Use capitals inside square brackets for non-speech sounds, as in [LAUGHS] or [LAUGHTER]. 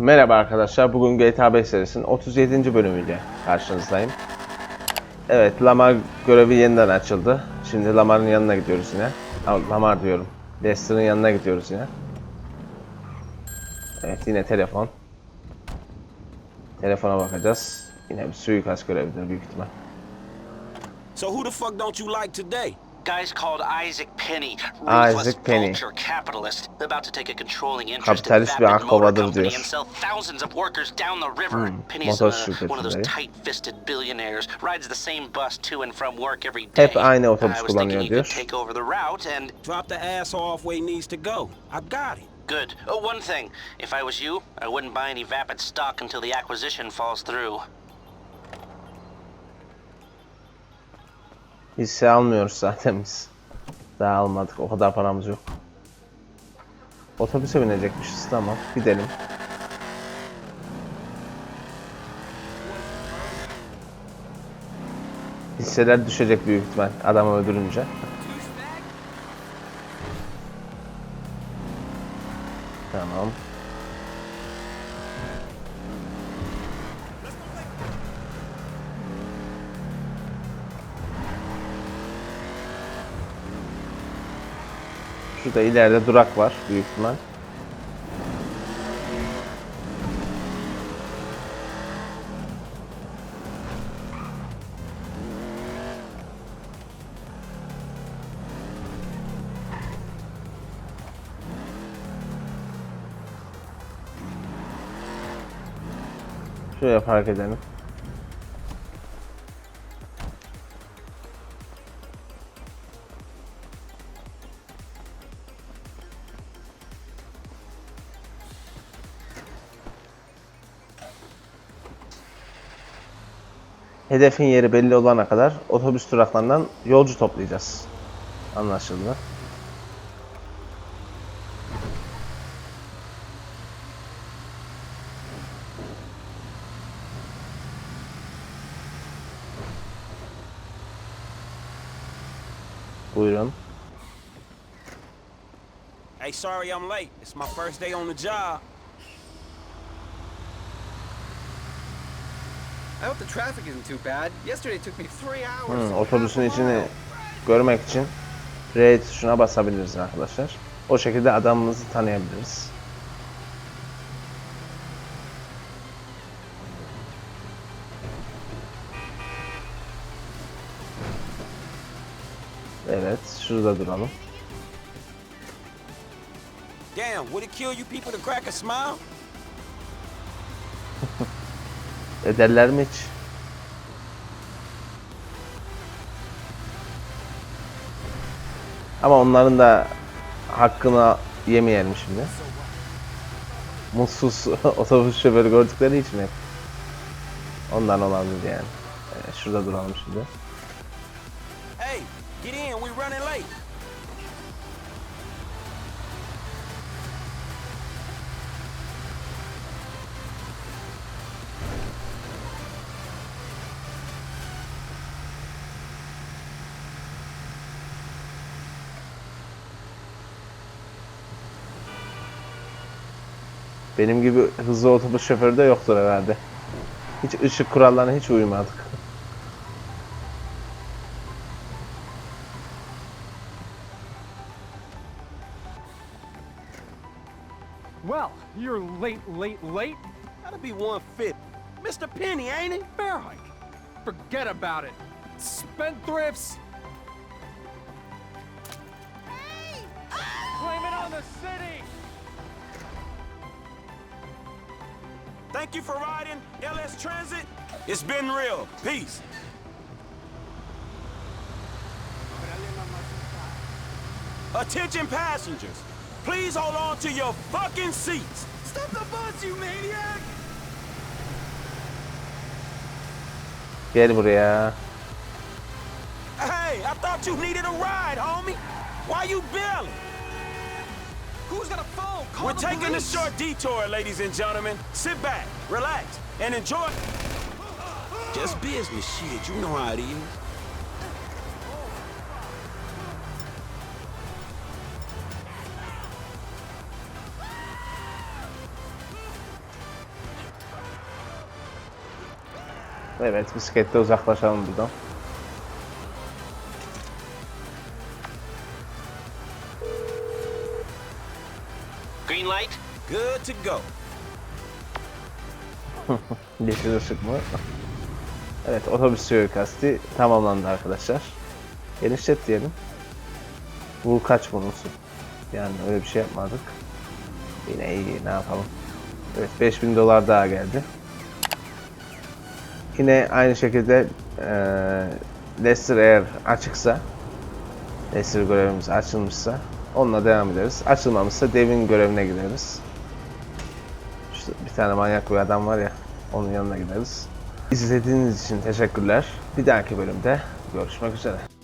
Merhaba arkadaşlar. Bugün GTA 5 serisinin 37. bölümüyle karşınızdayım. Evet, Lamar görevi yeniden açıldı. Şimdi Lamar'ın yanına gidiyoruz yine. Lamar diyorum. Lester'ın yanına gidiyoruz yine. Evet, yine telefon. Telefona bakacağız. Yine bir suikast görevidir büyük ihtimal. So who the fuck don't you like today? Guy's called Isaac Penny, ruthless Isaac Penny. vulture capitalist, about to take a controlling interest Kapitalist in bir Motor akbabadır Company diyor. and sell thousands of workers down the river. Hmm, Penny's motor uh, one of those tight-fisted billionaires, rides the same bus to and from work every day. Hep aynı otobüs I was thinking kullanıyor diyor. could take over the route and Drop the ass off where he needs to go. I got it. good. Oh, one thing, if I was you, I wouldn't buy any Vapid stock until the acquisition falls through. Hisse almıyoruz zaten biz. Daha almadık. O kadar paramız yok. Otobüse binecekmişiz. Tamam. Gidelim. Hisseler düşecek büyük ihtimal adamı öldürünce. Tamam. Şurada ileride durak var büyük ihtimal. Şuraya park edelim. Hedefin yeri belli olana kadar otobüs duraklarından yolcu toplayacağız. Anlaşıldı. Buyurun. Hey, sorry I'm late. It's my first day on the job. I hope the traffic isn't too bad. Yesterday it took me three hours. Hmm, to otobüsün içini görmek için R tuşuna basabiliriz arkadaşlar. O şekilde adamımızı tanıyabiliriz. Evet, şurada duralım. Damn, would it kill you people to crack a smile? Ederler mi hiç? Ama onların da hakkını yemeyelim şimdi. Mutsuz [LAUGHS] otobüs şoförü gördükleri için hep. Ondan olabilir yani. Evet, şurada duralım şimdi. Hey, get in. We running late. Benim gibi hızlı otobüs şoförü de yoktur herhalde. Hiç ışık kurallarına hiç uymadık. Well, you're late, late, late. That'll be 150. Mr. Penny, ain't it? Bear hike. Forget about it. Spendthrifts. Blame it on the city. Thank you for riding LS Transit. It's been real. Peace. Attention passengers. Please hold on to your fucking seats. Stop the bus, you maniac! Gel buraya. Hey, I thought you needed a ride, homie. Why you bailing? Who's got a phone? Call We're taking police. a short detour, ladies and gentlemen. Sit back, relax, and enjoy. Just business shit. You know how it is. Evet, bisikletle uzaklaşalım buradan. Green light? Good to go. [LAUGHS] Yeşil ışık mı? Evet otobüs suikasti tamamlandı arkadaşlar. Genişlet diyelim. Vur kaç vurulsun. Yani öyle bir şey yapmadık. Yine iyi ne yapalım. Evet 5000 dolar daha geldi. Yine aynı şekilde eee Leicester eğer açıksa Leicester görevimiz açılmışsa onunla devam ederiz. Açılmamışsa devin görevine gideriz. İşte bir tane manyak bir adam var ya onun yanına gideriz. İzlediğiniz için teşekkürler. Bir dahaki bölümde görüşmek üzere.